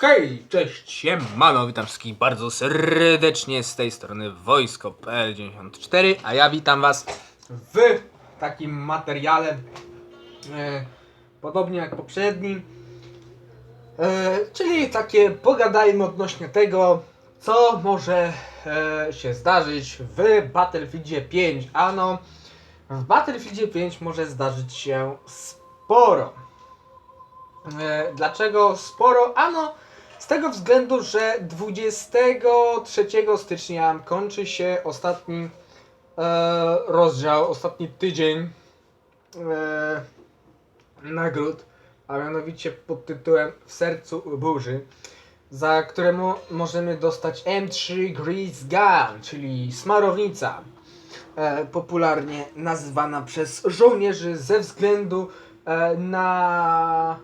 Hej, cześć, siemano, witam wszystkich bardzo serdecznie z tej strony Wojsko.pl94, a ja witam was w takim materiale, e, podobnie jak poprzedni, e, czyli takie pogadajmy odnośnie tego, co może e, się zdarzyć w Battlefieldzie 5. Ano, w Battlefieldzie 5 może zdarzyć się sporo. E, Dlaczego sporo? Ano, z tego względu, że 23 stycznia kończy się ostatni e, rozdział, ostatni tydzień e, nagród, a mianowicie pod tytułem W sercu burzy, za któremu możemy dostać M3 Grease Gun, czyli smarownica, e, popularnie nazywana przez żołnierzy ze względu e, na,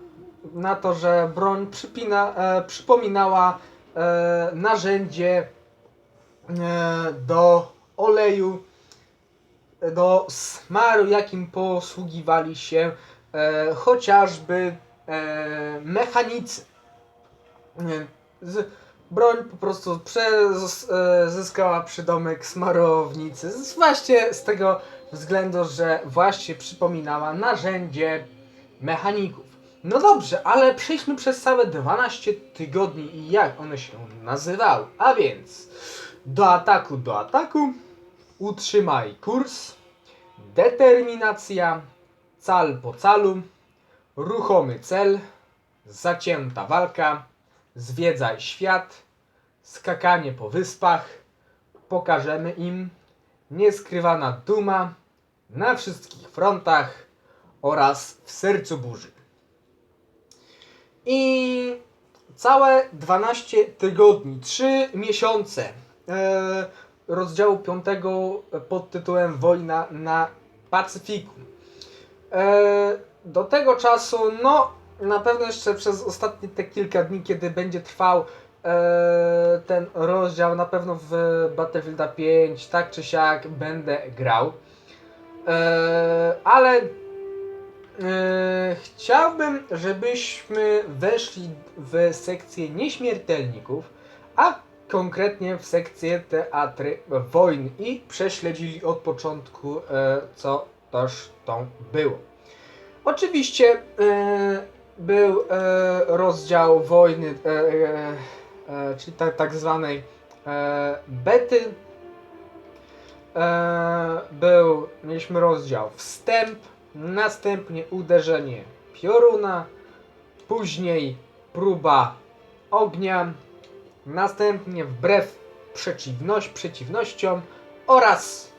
na to, że broń przypina, e, przypominała e, narzędzie e, do oleju, do smaru, jakim posługiwali się e, chociażby e, mechanicy. Z, broń po prostu e, zyskała przydomek smarownicy. Właśnie z tego względu, że właśnie przypominała narzędzie mechaników. No dobrze, ale przejdźmy przez całe 12 tygodni i jak one się nazywały. A więc do ataku, do ataku, utrzymaj kurs, determinacja, cal po calu, ruchomy cel, zacięta walka, zwiedzaj świat, skakanie po wyspach, pokażemy im, nieskrywana duma, na wszystkich frontach oraz w sercu burzy. I całe 12 tygodni, 3 miesiące e, rozdziału 5 pod tytułem Wojna na Pacyfiku. E, do tego czasu, no na pewno jeszcze przez ostatnie te kilka dni, kiedy będzie trwał e, ten rozdział, na pewno w Battlefielda 5, tak czy siak będę grał. E, ale e, chciałbym, żebyśmy weszli w sekcję nieśmiertelników, a konkretnie w sekcję teatry wojny i prześledzili od początku, e, co też tą było. Oczywiście e, był rozdział wojny, czyli tak, tak zwanej e, bety. Był, mieliśmy rozdział wstęp, następnie uderzenie pioruna, później próba ognia, następnie wbrew przeciwność, przeciwnościom oraz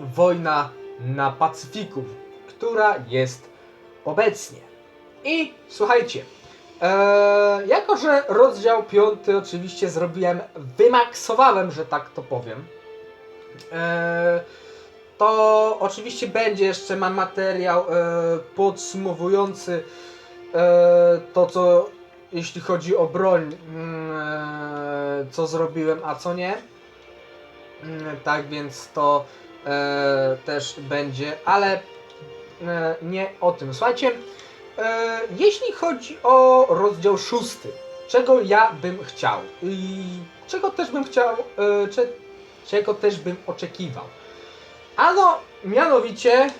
wojna na Pacyfiku, która jest obecnie. I słuchajcie, e, jako że rozdział piąty oczywiście zrobiłem, wymaksowałem, że tak to powiem, e, to oczywiście będzie jeszcze mam materiał e, podsumowujący e, to, co jeśli chodzi o broń, mm, e, co zrobiłem, a co nie. Mm, Tak więc to też będzie, ale nie o tym. Słuchajcie, jeśli chodzi o rozdział szósty, czego ja bym chciał i czego też bym chciał, cze, czego też bym oczekiwał. Ano, mianowicie e,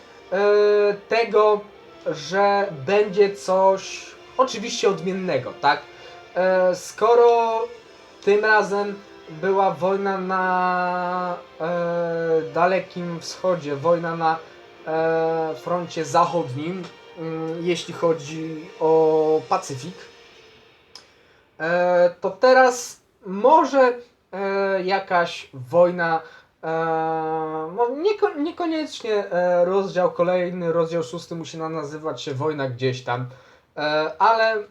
tego, że będzie coś oczywiście odmiennego, tak? E, skoro tym razem była wojna na e, Dalekim Wschodzie, wojna na e, froncie zachodnim, mm, jeśli chodzi o Pacyfik, e, to teraz może e, jakaś wojna, no nieko, niekoniecznie e, rozdział kolejny, rozdział szósty musi na- nazywać się wojna gdzieś tam, e, ale e,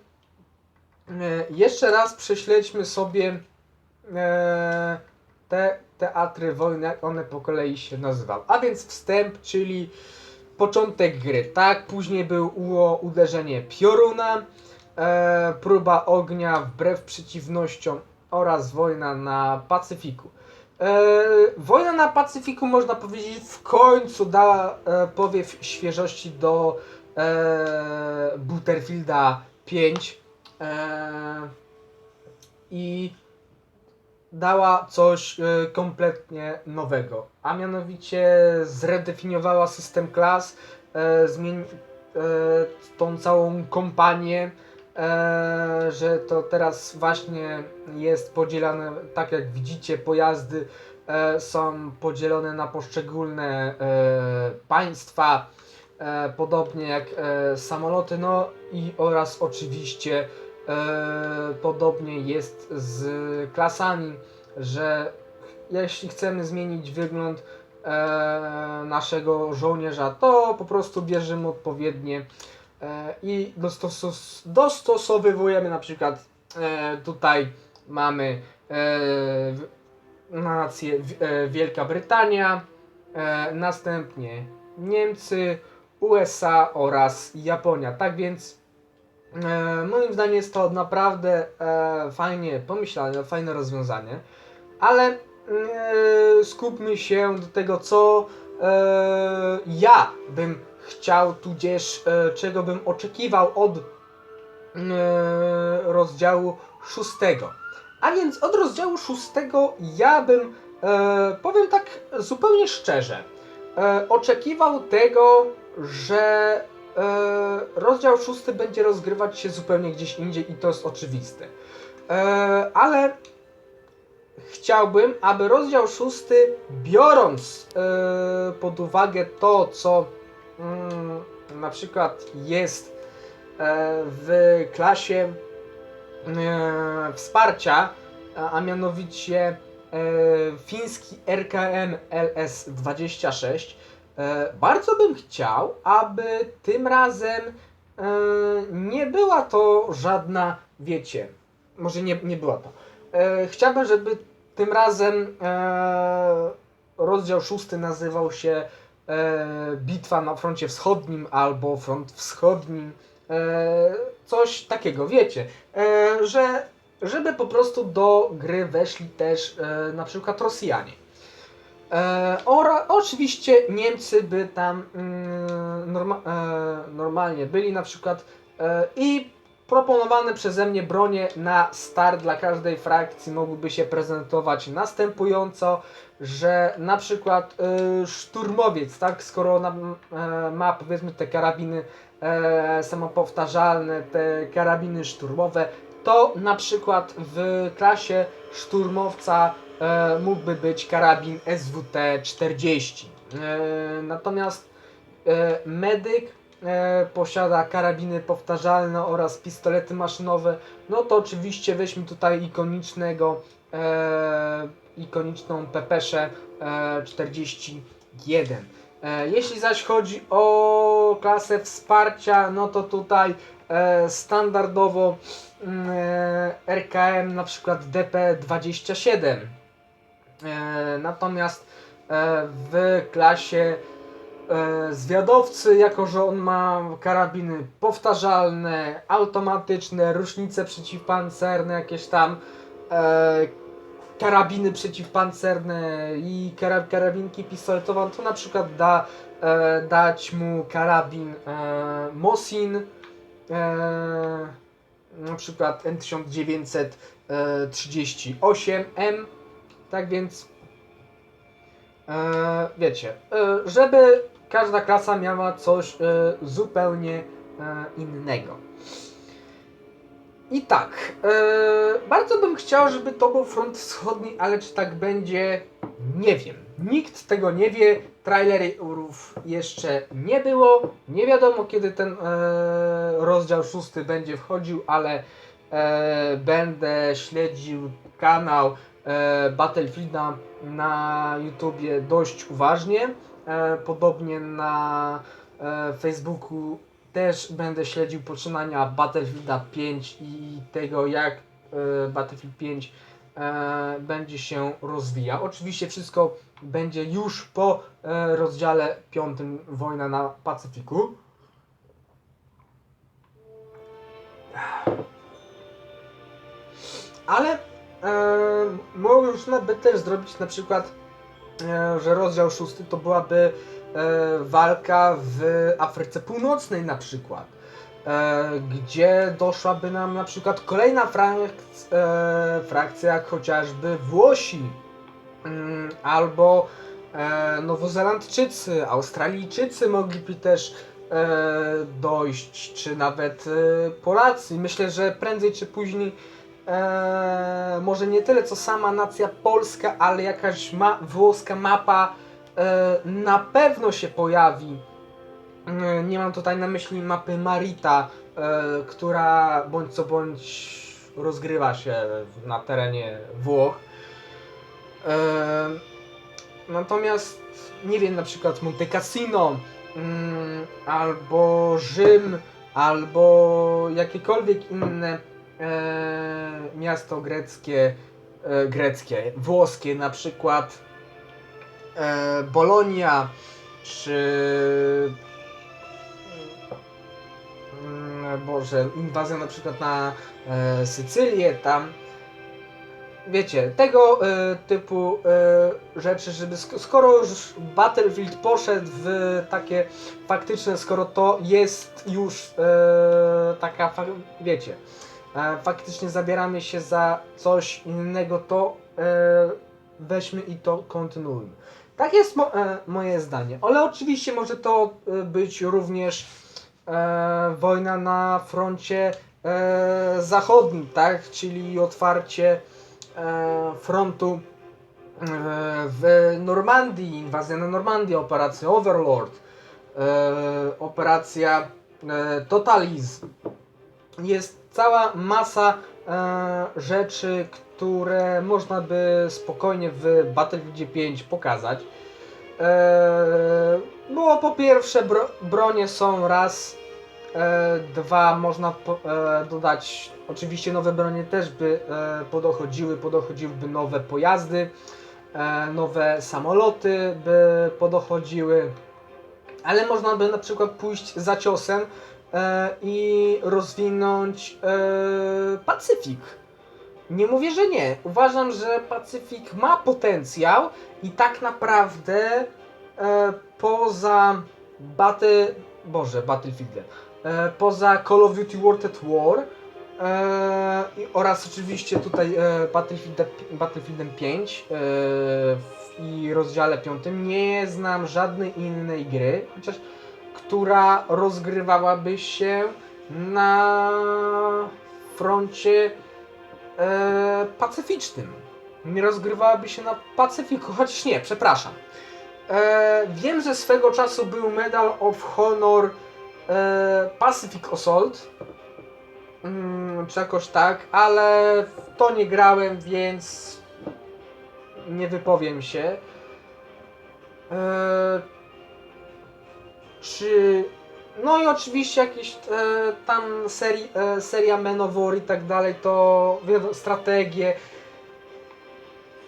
jeszcze raz prześledźmy sobie te teatry wojny, jak one po kolei się nazywały. A więc wstęp, czyli początek gry, tak? Później było uderzenie pioruna, próba ognia wbrew przeciwnościom oraz wojna na Pacyfiku. E, wojna na Pacyfiku można powiedzieć w końcu da e, powiew świeżości do e, Butterfielda 5. E, i dała coś kompletnie nowego, a mianowicie zredefiniowała system klas, zmieni tą całą kompanię, e, że to teraz właśnie jest podzielane, tak jak widzicie, pojazdy e, są podzielone na poszczególne e, państwa, e, podobnie jak e, samoloty, no i oraz oczywiście e, podobnie jest z klasami, że jeśli chcemy zmienić wygląd e, naszego żołnierza, to po prostu bierzemy odpowiednie i dostostos dostosowujemy na przykład e, tutaj mamy e, nację e, Wielka Brytania, e, następnie Niemcy, USA oraz Japonia. Tak więc e, moim zdaniem jest to naprawdę e, fajnie pomyślane, fajne rozwiązanie, ale e, skupmy się do tego, co e, ja bym chciał, tudzież e, czego bym oczekiwał od e, rozdziału szóstego. A więc od rozdziału szóstego ja bym, e, powiem tak zupełnie szczerze, oczekiwał tego, że rozdział szósty będzie rozgrywać się zupełnie gdzieś indziej i to jest oczywiste. Ale chciałbym, aby rozdział szósty, biorąc pod uwagę to, co na przykład jest e, w klasie e, wsparcia, a, mianowicie e, fiński RKM LS26. E, bardzo bym chciał, aby tym razem nie była to żadna, wiecie, może nie, nie była to. Chciałbym, żeby tym razem rozdział szósty nazywał się Bitwa na froncie wschodnim albo front wschodnim. E, coś takiego, wiecie, e, że żeby po prostu do gry weszli też e, na przykład Rosjanie. E, ora, oczywiście Niemcy by tam mm, norma, e, normalnie byli na przykład e, i proponowane przeze mnie bronie na start dla każdej frakcji mogłyby się prezentować następująco, że na przykład e, szturmowiec, tak, skoro na, e, ma powiedzmy te karabiny e, samopowtarzalne, te karabiny szturmowe, to na przykład w klasie szturmowca e, mógłby być karabin SWT-40. E, natomiast e, medyk posiada karabiny powtarzalne oraz pistolety maszynowe. No to oczywiście weźmy tutaj ikonicznego, e, ikoniczną Pepeszę e, 41. E, jeśli zaś chodzi o klasę wsparcia, no to tutaj e, standardowo mm, e, RKM na przykład DP27. E, natomiast e, w klasie e, zwiadowcy, jako że on ma karabiny powtarzalne, automatyczne, rusznice przeciwpancerne, jakieś tam e, karabiny przeciwpancerne i kara, karabinki pistoletowe, to na przykład da e, dać mu karabin e, Mosin, e, na przykład N1938M, tak więc e, wiecie, e, żeby każda klasa miała coś e, zupełnie e, innego. I tak, e, bardzo bym chciał, żeby to był front wschodni, ale czy tak będzie, nie wiem. Nikt tego nie wie, trailerów jeszcze nie było, nie wiadomo kiedy ten rozdział szósty będzie wchodził, ale będę śledził kanał Battlefielda na YouTubie dość uważnie. E, podobnie na e, Facebooku też będę śledził poczynania Battlefielda 5 i tego jak e, Battlefield 5 e, będzie się rozwijał. Oczywiście wszystko będzie już po rozdziale 5 Wojna na Pacyfiku. Ale e, można by też zrobić na przykład, że rozdział 6 to byłaby e, walka w Afryce Północnej na przykład. e, gdzie doszłaby nam na przykład kolejna frak- e, frakcja, jak chociażby Włosi, mm, albo e, Nowozelandczycy, Australijczycy mogliby też e, dojść, czy nawet e, Polacy. Myślę, że prędzej czy później e, może nie tyle co sama nacja polska, ale jakaś ma włoska mapa e, na pewno się pojawi. E, Nie mam tutaj na myśli mapy Marita, która bądź co bądź rozgrywa się na terenie Włoch. Natomiast nie wiem, na przykład Monte Cassino, mm, albo Rzym, albo jakiekolwiek inne e, miasto greckie, e, greckie, włoskie, na przykład e, Bolonia, czy mm, Boże, inwazja na przykład na e, Sycylię tam. Wiecie, tego e, typu e, rzeczy, żeby sk- skoro już Battlefield poszedł w takie faktyczne, skoro to jest już e, taka, wiecie, e, faktycznie zabieramy się za coś innego, to e, weźmy i to kontynuujmy. Tak jest mo- e, moje zdanie, ale oczywiście może to e, być również e, wojna na froncie e, zachodnim, tak? Czyli otwarcie e, frontu e, w Normandii, inwazja na Normandię, operacja Overlord, e, operacja e, Totalizm. Jest cała masa e, rzeczy, które można by spokojnie w Battlefieldzie 5 pokazać. E, bo po pierwsze bro, bronie są raz, e, dwa można po, e, dodać, oczywiście nowe bronie też by e, podochodziły, podochodziłyby nowe pojazdy, e, nowe samoloty by podochodziły, ale można by na przykład pójść za ciosem i rozwinąć e, Pacyfik. Nie mówię, że nie. Uważam, że Pacyfik ma potencjał i tak naprawdę e, poza Battle... Boże, Battlefieldem. E, poza Call of Duty World at War e, oraz oczywiście tutaj e, Battlefieldem, Battlefieldem 5 e, w, i rozdziale 5 nie znam żadnej innej gry, chociaż która rozgrywałaby się na froncie e, pacyficznym. Nie rozgrywałaby się na Pacyfiku, chociaż nie, przepraszam. E, wiem, że swego czasu był Medal of Honor e, Pacific Assault, mm, czy jakoś tak, ale w to nie grałem, więc nie wypowiem się. E, czy no i oczywiście jakieś e, tam seri, e, seria Men of War i tak dalej, to strategie.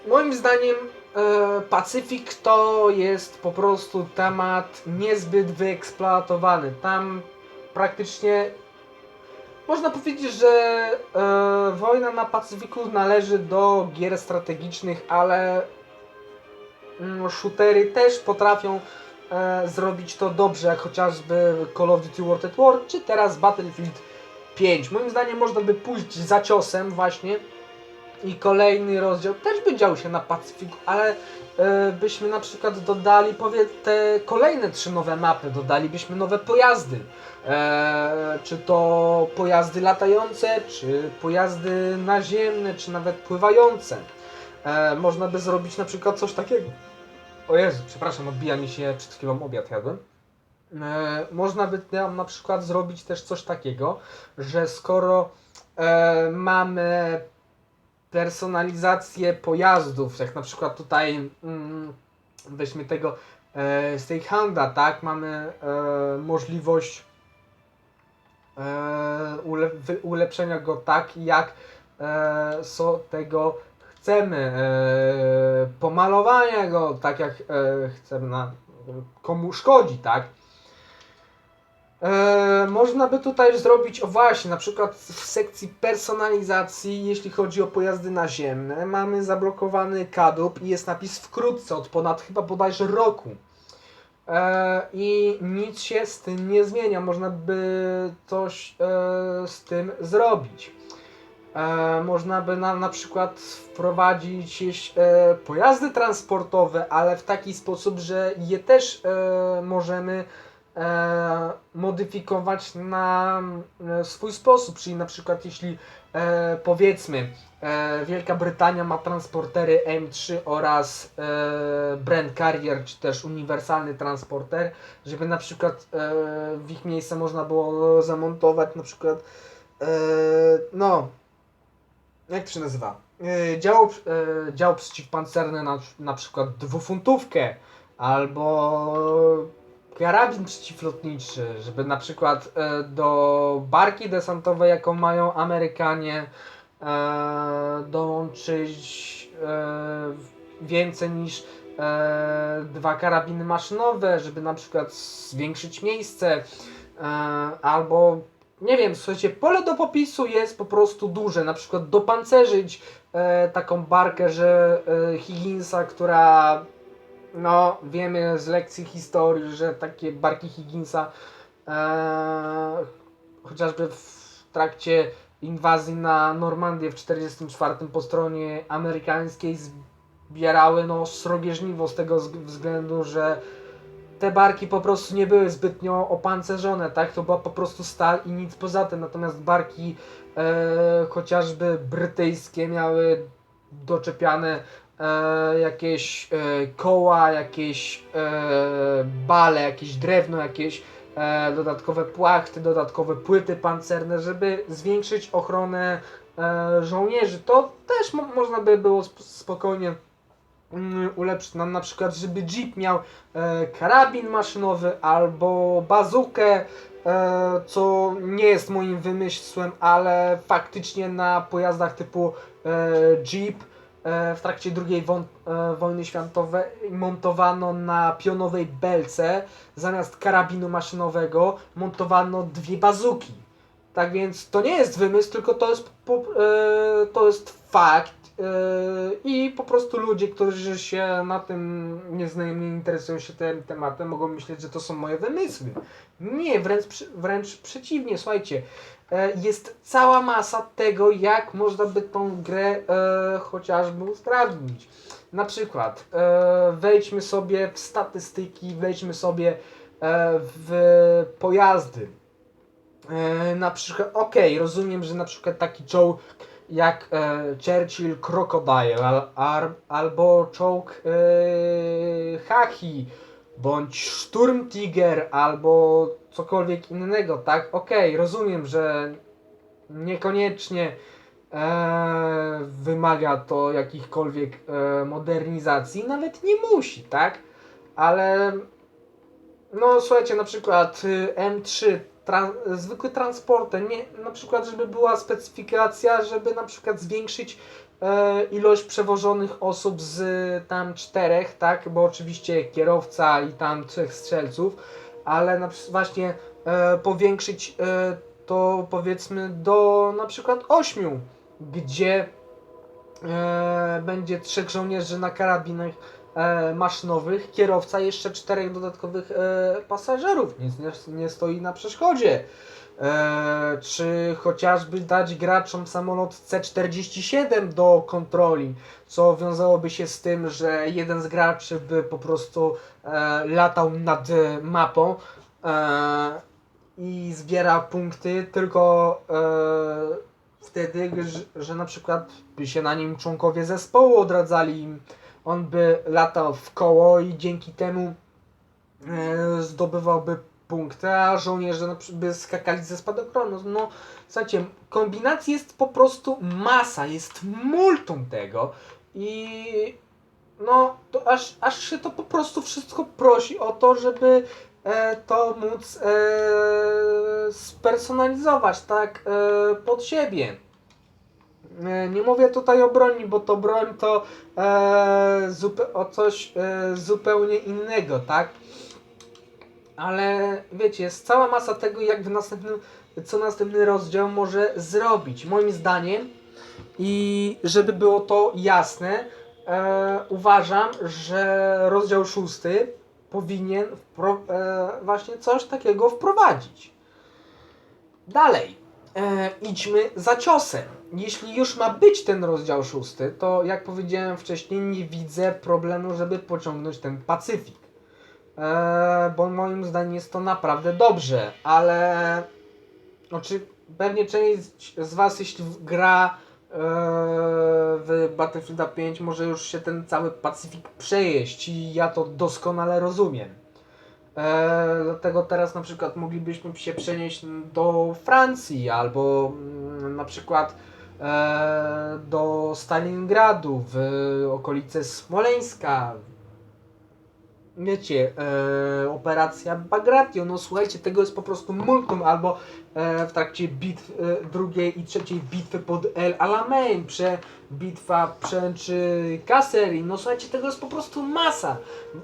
Moim zdaniem e, Pacyfik to jest po prostu temat niezbyt wyeksploatowany. Tam praktycznie można powiedzieć, że e, wojna na Pacyfiku należy do gier strategicznych, ale mm, shootery też potrafią e, zrobić to dobrze, jak chociażby Call of Duty World at War, czy teraz Battlefield 5. Moim zdaniem można by pójść za ciosem właśnie i kolejny rozdział też by dział się na Pacyfiku, ale e, byśmy na przykład dodali powie te kolejne trzy nowe mapy, dodalibyśmy nowe pojazdy. E, czy to pojazdy latające, czy pojazdy naziemne, czy nawet pływające. E, można by zrobić na przykład coś takiego. O Jezu, przepraszam, odbija mi się, przed chwilą obiad jadłem. E, można by tam na przykład zrobić też coś takiego, że skoro e, mamy personalizację pojazdów, jak na przykład tutaj mm, weźmy tego e, tak, mamy e, możliwość e, ulepszenia go tak, jak e, so tego chcemy, e, pomalowania go tak, jak e, chcemy na komu szkodzi, tak. E, można by tutaj zrobić, o właśnie, na przykład w sekcji personalizacji, jeśli chodzi o pojazdy naziemne, mamy zablokowany kadłub i jest napis wkrótce, od ponad chyba bodajże roku. e, i nic się z tym nie zmienia. Można by coś e, z tym zrobić. E, można by na, na przykład wprowadzić e, pojazdy transportowe, ale w taki sposób, że je też e, możemy e, modyfikować na e, swój sposób. Czyli na przykład jeśli e, powiedzmy e, Wielka Brytania ma transportery M3 oraz e, Brand Carrier, czy też uniwersalny transporter, żeby na przykład e, w ich miejsce można było zamontować na przykład e, no jak to się nazywa? Yy, dział, yy, dział przeciwpancerny na, na przykład dwufuntówkę albo karabin przeciwlotniczy, żeby na przykład e, do barki desantowej, jaką mają Amerykanie, e, dołączyć e, więcej niż e, dwa karabiny maszynowe, żeby na przykład zwiększyć miejsce, e, albo nie wiem, słuchajcie, pole do popisu jest po prostu duże, na przykład dopancerzyć e, taką barkę, że e, Higginsa, która no wiemy z lekcji historii, że takie barki Higginsa e, chociażby w trakcie inwazji na Normandię w 1944 po stronie amerykańskiej zbierały no srogie żniwo z tego wzg- względu, że te barki po prostu nie były zbytnio opancerzone, tak? To była po prostu stal i nic poza tym. Natomiast barki e, chociażby brytyjskie miały doczepiane e, jakieś e, koła, jakieś e, bale, jakieś drewno, jakieś e, dodatkowe płachty, dodatkowe płyty pancerne, żeby zwiększyć ochronę e, żołnierzy. To też mo można by było sp spokojnie ulepszyć. Nam na przykład, żeby Jeep miał e, karabin maszynowy albo bazukę, e, co nie jest moim wymysłem, ale faktycznie na pojazdach typu e, Jeep e, w trakcie II e, wojny światowej montowano na pionowej belce zamiast karabinu maszynowego montowano dwie bazuki. Tak więc to nie jest wymysł, tylko to jest, po, e, to jest fakt e, i po prostu ludzie, którzy się na tym nie znają, nie interesują się tym tematem, mogą myśleć, że to są moje wymysły. Nie, wręcz, wręcz przeciwnie, słuchajcie. E, jest cała masa tego, jak można by tą grę e, chociażby usprawnić. Na przykład e, wejdźmy sobie w statystyki, wejdźmy sobie w pojazdy. Na przykład, okej, rozumiem, że na przykład taki czołg jak e, Churchill Crocodile al, albo czołg e, Haki bądź Sturmtiger albo cokolwiek innego, tak? Okej, rozumiem, że niekoniecznie e, wymaga to jakichkolwiek e, modernizacji, nawet nie musi, tak? Ale no słuchajcie, na przykład y, M3, zwykły transporter, nie, na przykład żeby była specyfikacja, żeby na przykład zwiększyć e, ilość przewożonych osób z tam czterech, tak, bo oczywiście kierowca i tam trzech strzelców, ale na, właśnie e, powiększyć e, to powiedzmy do na przykład ośmiu, gdzie e, będzie trzech żołnierzy na karabinach maszynowych, kierowca jeszcze czterech dodatkowych e, pasażerów, nic nie, nie stoi na przeszkodzie. E, czy chociażby dać graczom samolot C-47 do kontroli, co wiązałoby się z tym, że jeden z graczy by po prostu e, latał nad e, mapą e, i zbiera punkty tylko e, wtedy, że, że na przykład by się na nim członkowie zespołu odradzali im on by latał w koło i dzięki temu e, zdobywałby punkty, a żołnierze by skakali ze spadochronu. No, słuchajcie, kombinacji jest po prostu masa, jest multum tego i no, to aż, aż się to po prostu wszystko prosi o to, żeby e, to móc e, spersonalizować tak e, pod siebie. E, Nie mówię tutaj o broni, bo to broń to e, zupe- o coś e, zupełnie innego, tak? Ale wiecie, jest cała masa tego, jak w następnym, co następny rozdział może zrobić. Moim zdaniem, i żeby było to jasne, e, uważam, że rozdział szósty powinien wpro- e, właśnie coś takiego wprowadzić. Dalej, e, idźmy za ciosem. Jeśli już ma być ten rozdział szósty, to jak powiedziałem wcześniej, nie widzę problemu, żeby pociągnąć ten Pacyfik. E, bo moim zdaniem jest to naprawdę dobrze, ale znaczy, pewnie część z Was, jeśli gra e, w Battlefielda 5, może już się ten cały Pacyfik przejeść i ja to doskonale rozumiem. E, dlatego teraz na przykład moglibyśmy się przenieść do Francji albo mm, na przykład do Stalingradu w okolice Smoleńska. Wiecie, e, operacja Bagration, no słuchajcie, tego jest po prostu multum, albo e, w trakcie bitw e, drugiej i trzeciej bitwy pod El Alamein, prze, bitwa przęczy Kasserin, no słuchajcie, tego jest po prostu masa.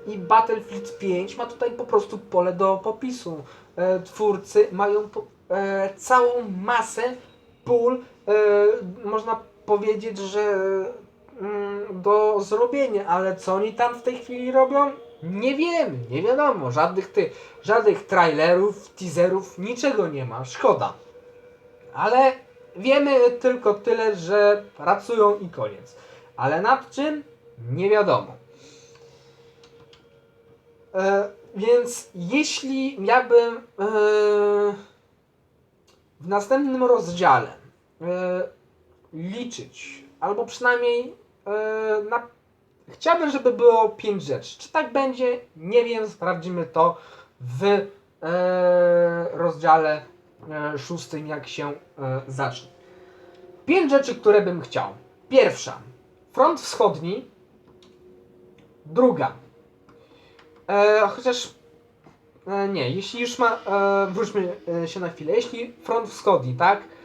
I Battlefield 5 ma tutaj po prostu pole do popisu. E, twórcy mają e, całą masę pól, e, można powiedzieć, że mm, do zrobienia, ale co oni tam w tej chwili robią? Nie wiem, nie wiadomo, żadnych ty, żadnych trailerów, teaserów, niczego nie ma, szkoda. Ale wiemy tylko tyle, że pracują i koniec. Ale nad czym? Nie wiadomo. E, więc jeśli miałbym e, w następnym rozdziale e, liczyć, albo przynajmniej e, na, chciałbym, żeby było 5 rzeczy. Czy tak będzie? Nie wiem, sprawdzimy to w e, rozdziale e, szóstym, jak się e, zacznie. Pięć rzeczy, które bym chciał. Pierwsza, front wschodni. Druga, e, chociaż e, nie, jeśli już ma, e, wróćmy e, się na chwilę, jeśli front wschodni, tak, e,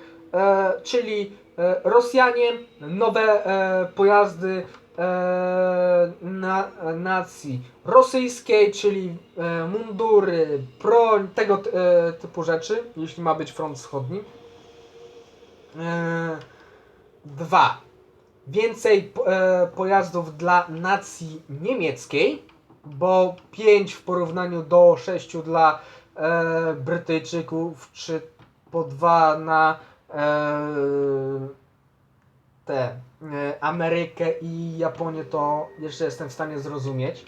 czyli e, Rosjanie, nowe e, pojazdy e, na, nacji rosyjskiej, czyli e, mundury, broń, tego ty- e, typu rzeczy, jeśli ma być front wschodni. E, dwa. Więcej po- e, pojazdów dla nacji niemieckiej, bo 5 w porównaniu do 6 dla e, Brytyjczyków, czy po 2 na e, te e, Amerykę i Japonię, to jeszcze jestem w stanie zrozumieć.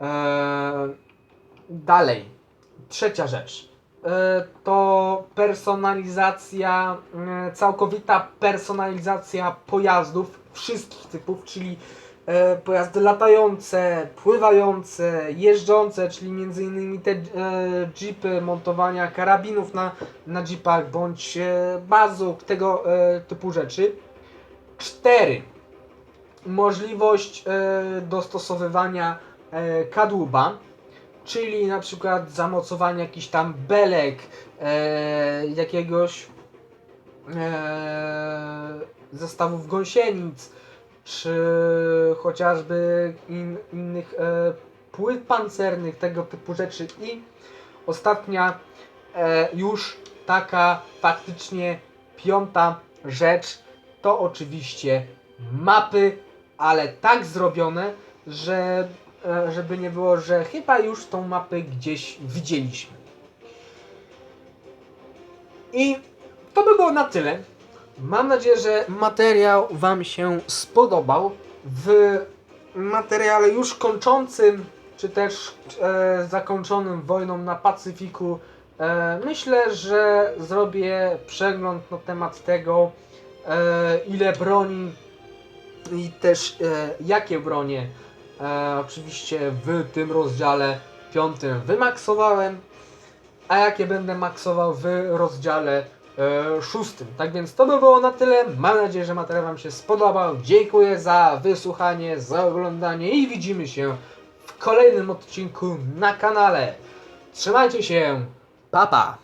E, dalej, trzecia rzecz. E, to personalizacja, e, całkowita personalizacja pojazdów wszystkich typów, czyli pojazdy latające, pływające, jeżdżące, czyli innymi te e, jeepy, montowania karabinów na, na jeepach bądź e, bazów, tego e, typu rzeczy. Cztery. Możliwość e, dostosowywania e, kadłuba, czyli na przykład zamocowania jakichś tam belek, e, jakiegoś e, zestawów gąsienic, czy chociażby in, innych e, płyt pancernych, tego typu rzeczy. I ostatnia, e, już taka faktycznie piąta rzecz, to oczywiście mapy, ale tak zrobione, że e, żeby nie było, że chyba już tą mapę gdzieś widzieliśmy. I to by było na tyle. Mam nadzieję, że materiał Wam się spodobał. W materiale już kończącym, czy też e, zakończonym wojną na Pacyfiku, e, myślę, że zrobię przegląd na temat tego, e, ile broni i też e, jakie bronie e, oczywiście w tym rozdziale piątym wymaksowałem, a jakie będę maksował w rozdziale e, szóstym. Tak więc to by było na tyle. Mam nadzieję, że materiał Wam się spodobał. Dziękuję za wysłuchanie, za oglądanie i widzimy się w kolejnym odcinku na kanale. Trzymajcie się, papa! Pa.